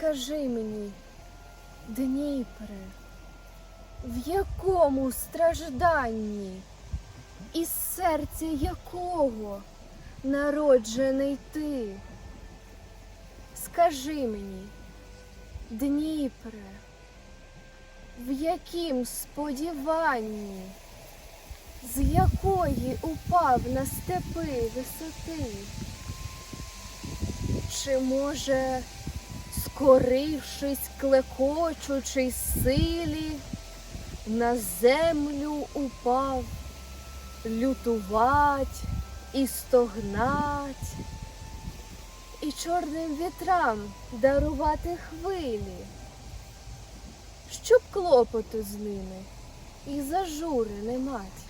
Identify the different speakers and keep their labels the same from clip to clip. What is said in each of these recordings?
Speaker 1: Скажи мені, Дніпре, в якому стражданні, із серця якого народжений ти? Скажи мені, Дніпре, в яким сподіванні, з якої упав на степи висоти? Чи може, скорившись клекочучий силі, на землю упав, лютувать і стогнать, і чорним вітрам дарувати хвилі, щоб клопоту з ними і зажури не мать?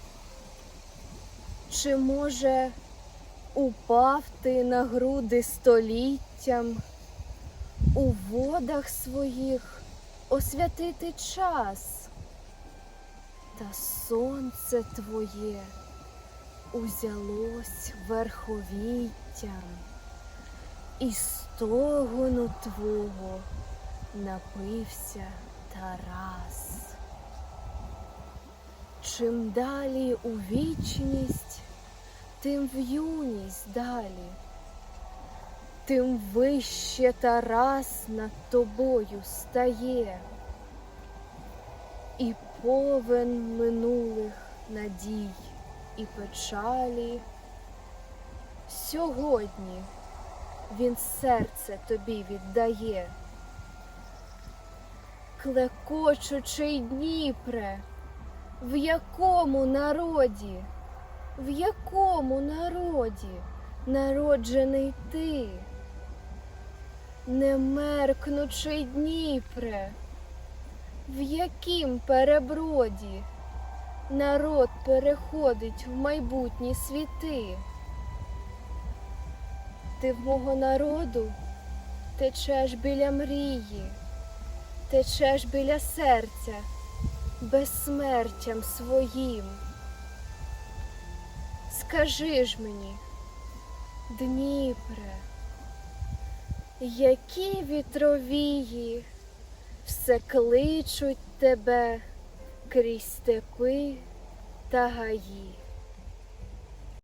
Speaker 1: Чи може упав ти на груди століттям, у водах своїх освятити час, та сонце твоє узялось верховіттям, і стогону твого напився Тарас. Чим далі у вічність, тим в юність далі, тим вище Тарас над тобою стає, і повен минулих надій і печалі. Сьогодні він серце тобі віддає, клекочучий Дніпре, в якому народі? В якому народі народжений ти? Не меркнучий Дніпре, в яким переброді народ переходить в майбутні світи? Ти в мого народу течеш біля мрії, течеш біля серця безсмертям своїм. Скажи ж мені, Дніпре, які вітровії все кличуть тебе крізь степи та гаї.